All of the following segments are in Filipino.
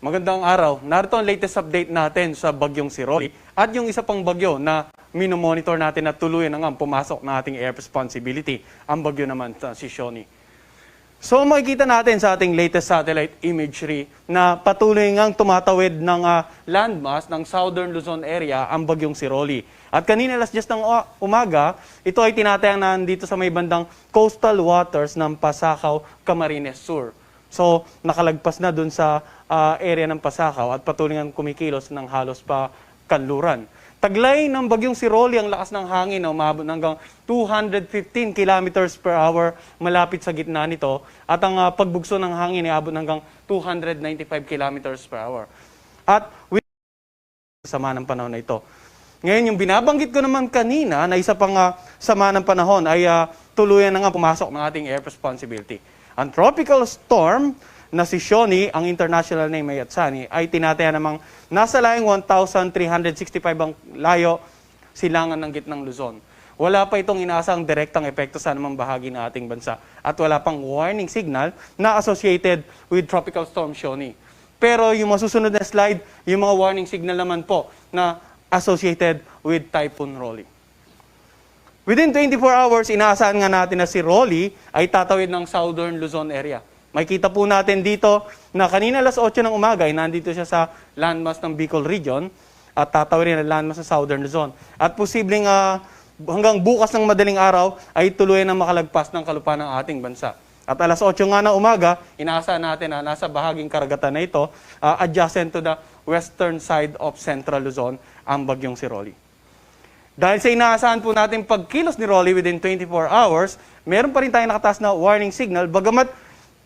Magandang araw. Narito ang latest update natin sa bagyong si Rolly at yung isa pang bagyo na minomonitor natin na tuluyan na pumasok na ating air responsibility, ang bagyo naman sa si Shoni. So makikita natin sa ating latest satellite imagery na patuloy ngang tumatawid ng ah, landmass ng southern Luzon area ang bagyong si Rolly. At kanina alas 10 ng uh, umaga, ito ay tinatayang na dito sa may bandang coastal waters ng Pasakaw, Camarines Sur. So nakalagpas na dun sa ah, area ng Pasakaw at patuloy ngang kumikilos ng halos pa kanluran. Taglay ng bagyong si Rolly ang lakas ng hangin na umabot hanggang 215 kilometers per hour malapit sa gitna nito at ang ah, pagbugso ng hangin ay abot hanggang 295 kilometers per hour. At with sama ng panahon na ito. Ngayon, yung binabanggit ko naman kanina na isa pang ah, sama ng panahon ay ah, tuluyan na nga pumasok ng ating air responsibility. Ang tropical storm na si Shoni, ang international name ay Yatsani, ay tinataya namang nasa layong 1,365 ang layo silangan ng gitnang Luzon. Wala pa itong inaasang direktang epekto sa anumang bahagi ng ating bansa at wala pang warning signal na associated with Tropical Storm Shoni. Pero yung masusunod na slide, yung mga warning signal naman po na associated with Typhoon Rolly. Within 24 hours, inaasahan nga natin na si Rolly ay tatawid ng southern Luzon area. Makikita po natin dito na kanina alas 8 ng umaga ay nandito siya sa landmass ng Bicol Region at tatawid rin ang landmass sa southern Luzon. At posibleng ah, hanggang bukas ng madaling araw ay tuloy na makalagpas ng kalupaan ng ating bansa. At alas 8 nga na umaga, inaasahan natin na nasa bahaging karagatan na ito, ah, adjacent to the western side of central Luzon, ang bagyong si Rolly. Dahil sa inaasahan po natin pagkilos ni Rolly within 24 hours, meron pa rin tayong nakataas na warning signal. Bagamat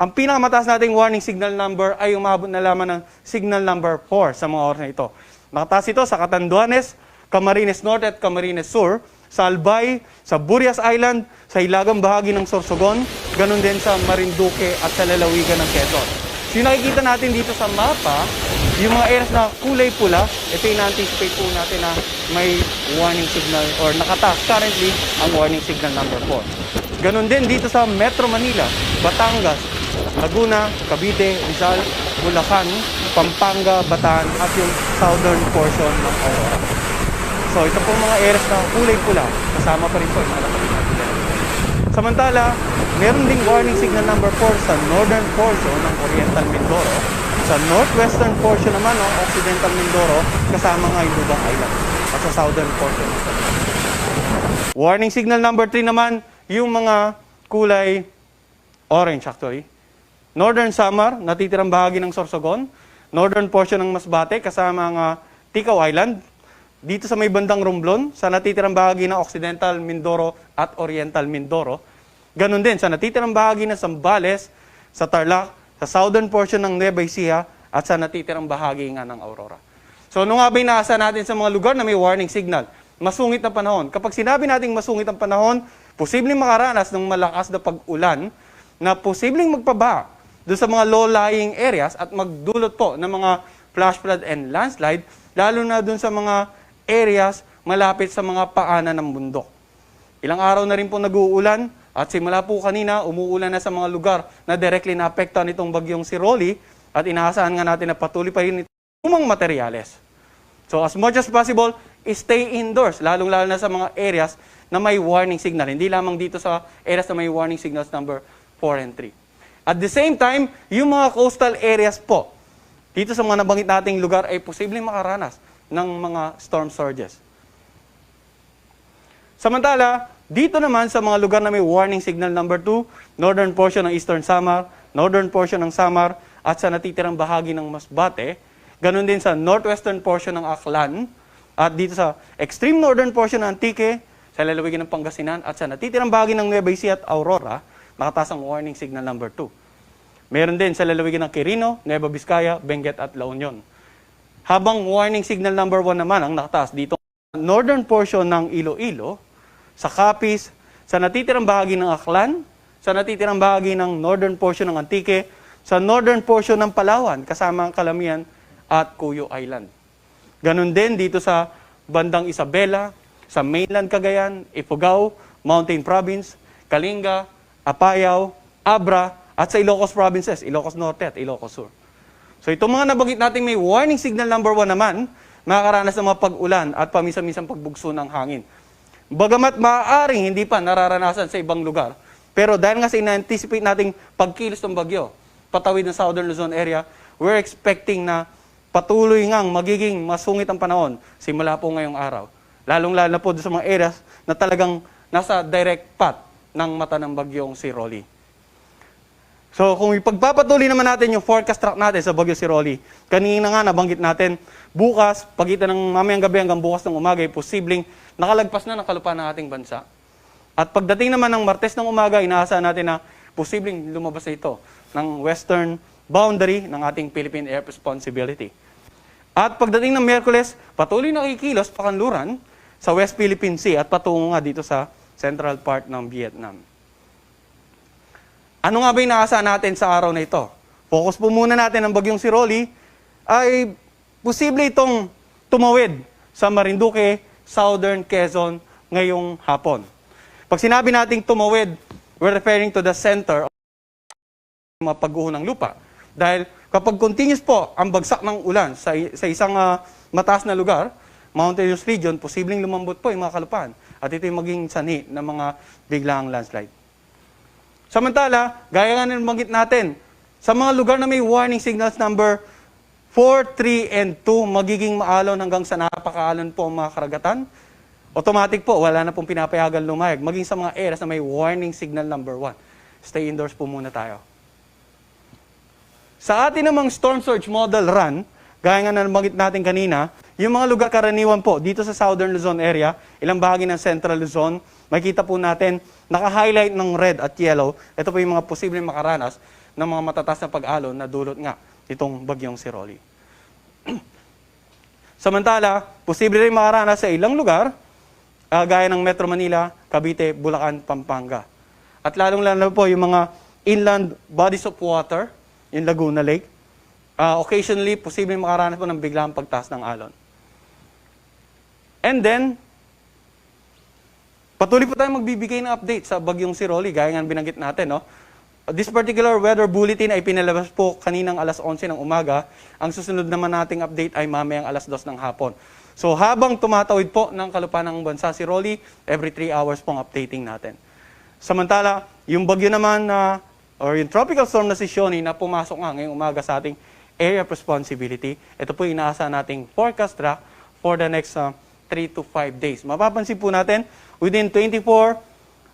ang pinakamataas nating warning signal number ay umabot na lamang ng signal number 4 sa mga oras na ito. Nakataas ito sa Catanduanes, Camarines Norte at Camarines Sur, sa Albay, sa Burias Island, sa hilagang bahagi ng Sorsogon, ganun din sa Marinduque at sa lalawigan ng Quezon. So yung nakikita natin dito sa mapa, yung mga areas na kulay pula, ito yung na-anticipate po natin na may warning signal or nakataas currently ang warning signal number 4. Ganon din dito sa Metro Manila, Batangas, Laguna, Cavite, Rizal, Bulacan, Pampanga, Bataan at yung southern portion ng Aurora. So ito pong mga areas na kulay pula, kasama pa rin po yung. Samantala, meron ding warning signal number 4 sa northern portion ng Oriental Mindoro. Sa northwestern portion naman ng Occidental Mindoro, kasama nga yung Lubang Island. At sa southern portion. Warning signal number 3 naman, yung mga kulay orange actually. Northern Samar, natitirang bahagi ng Sorsogon. Northern portion ng Masbate, kasama ang Tikaw Island. Dito sa may bandang Romblon, sa natitirang bahagi ng Occidental Mindoro at Oriental Mindoro. Ganon din sa natitirang bahagi ng Zambales, sa Tarlac, sa southern portion ng Nueva Ecija, at sa natitirang bahagi nga ng Aurora. So ano nga ba inaasa natin sa mga lugar na may warning signal? Masungit na panahon. Kapag sinabi nating masungit ang panahon, posibleng makaranas ng malakas na pag-ulan na posibleng magpaba doon sa mga low-lying areas at magdulot po ng mga flash flood and landslide, lalo na doon sa mga areas malapit sa mga paanan ng bundok. Ilang araw na rin po nag-uulan at simula po kanina umuulan na sa mga lugar na directly naapektuhan itong bagyong si Rolly at inaasahan nga natin na patuloy pa rin itong materyales. So as much as possible, stay indoors, lalong-lalo na sa mga areas na may warning signal. Hindi lamang dito sa areas na may warning signals number 4 and 3. At the same time, yung mga coastal areas po, dito sa mga nabanggit nating lugar ay posibleng makaranas ng mga storm surges. Samantala, dito naman sa mga lugar na may warning signal number 2, northern portion ng Eastern Samar, northern portion ng Samar, at sa natitirang bahagi ng Masbate, ganun din sa northwestern portion ng Aklan, at dito sa extreme northern portion ng Antique, sa lalawigan ng Pangasinan, at sa natitirang bahagi ng Nueva Ecija at Aurora, nakataas ang warning signal number 2. Meron din sa lalawigan ng Quirino, Nueva Vizcaya, Benguet at La Union. Habang warning signal number 1 naman ang nakataas dito northern portion ng Iloilo, sa Capiz, sa natitirang bahagi ng Aklan, sa natitirang bahagi ng northern portion ng Antique, sa northern portion ng Palawan, kasama ang Kalamian at Cuyo Island. Ganon din dito sa bandang Isabela, sa mainland Cagayan, Ifugao, Mountain Province, Kalinga, Apayao, Abra, at sa Ilocos Provinces, Ilocos Norte at Ilocos Sur. So itong mga nabanggit natin may warning signal number 1 naman, makakaranas ng mga pag-ulan at paminsan-minsan pagbugso ng hangin. Bagamat maaaring hindi pa nararanasan sa ibang lugar, pero dahil nga sa ina-anticipate nating pagkilos ng bagyo, patawid ng Southern Luzon area, we're expecting na patuloy ngang magiging masungit ang panahon simula po ngayong araw. Lalong-lalo po sa mga areas na talagang nasa direct path ng mata ng bagyong si Rolly. So kung ipagpapatuloy naman natin yung forecast track natin sa Bagyo si Rolly, kanina nga nabanggit natin, bukas, pagitan ng mamayang gabi hanggang bukas ng umaga, posibleng nakalagpas na ng kalupaan ng ating bansa. At pagdating naman ng Martes ng umaga, inaasahan natin na posibleng lumabas ito ng western boundary ng ating Philippine Air Responsibility. At pagdating ng Miyerkules, patuloy na kikilos pakanluran sa West Philippine Sea at patungo nga dito sa central part ng Vietnam. Ano nga ba yung nakasaan natin sa araw na ito? Focus po muna natin ang bagyong si Rolly ay posible itong tumawid sa Marinduque, Southern Quezon ngayong hapon. Pag sinabi nating tumawid, we're referring to the center of mga pagguho ng lupa. Dahil kapag continuous po ang bagsak ng ulan sa, sa isang ah, mataas na lugar, mountainous region, posibleng lumambot po yung mga kalupaan. At ito yung maging sanhi ng mga biglaang landslide. Samantala, gaya nga ng banggit natin, sa mga lugar na may warning signals number 4, 3, and 2, magiging maalon hanggang sa napakaalon po ang mga karagatan. Automatic po, wala na pong pinapayagan lumayag. Maging sa mga areas na may warning signal number 1. Stay indoors po muna tayo. Sa atin namang storm surge model run, gaya nga na nabanggit natin kanina, yung mga lugar karaniwan po dito sa Southern Luzon area, ilang bahagi ng Central Luzon, makita po natin, naka-highlight ng red at yellow, ito po yung mga posibleng makaranas ng mga matatas na pag-alon na dulot nga itong bagyong si Rolly. Samantala, posible rin makaranas sa ilang lugar, ah, gaya ng Metro Manila, Cavite, Bulacan, Pampanga. At lalong-lalo po yung mga inland bodies of water, yung Laguna Lake, ah, occasionally, posible makaranas po ng biglang pagtaas ng alon. And then, patuloy po tayo magbibigay ng update sa bagyong si Rolly, gaya nga binanggit natin, no? This particular weather bulletin ay pinalabas po kaninang alas 11 ng umaga. Ang susunod naman nating update ay mamayang alas 2 ng hapon. So habang tumatawid po ng kalupaan ng bansa si Rolly, every 3 hours pong updating natin. Samantala, yung bagyo naman na, or yung tropical storm na si Shoni na pumasok nga ngayong umaga sa ating area of responsibility, ito po yung inaasahan nating forecast track for the next 3 to 5 days. Mapapansin po natin, within 24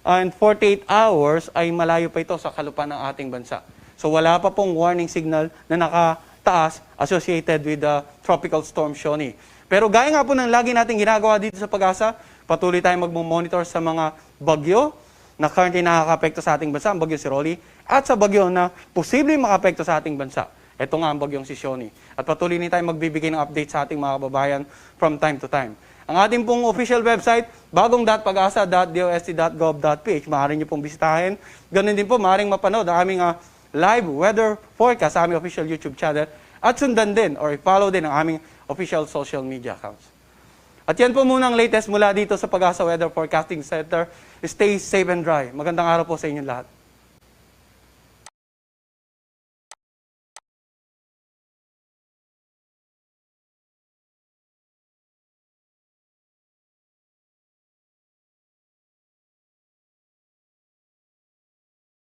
and 48 hours ay malayo pa ito sa kalupaan ng ating bansa. So wala pa pong warning signal na nakataas associated with the tropical storm Shoni. Pero gaya nga po ng lagi natin ginagawa dito sa pag-asa, patuloy tayong magmonitor sa mga bagyo na currently nakaka-apekto sa ating bansa, ang bagyo si Rolly, at sa bagyo na posibleng makapekto sa ating bansa. Ito nga ang bagyong si Shoni. At patuloy din tayong magbibigay ng update sa ating mga kababayan from time to time. Ang ating pong official website, bagong.pagasa.dost.gov.ph. Maaari nyo pong bisitahin. Ganun din po, maaaring mapanood ang aming ah, live weather forecast sa aming official YouTube channel. At sundan din or follow din ang aming official social media accounts. At yan po muna ang latest mula dito sa Pag-asa Weather Forecasting Center. Stay safe and dry. Magandang araw po sa inyong lahat.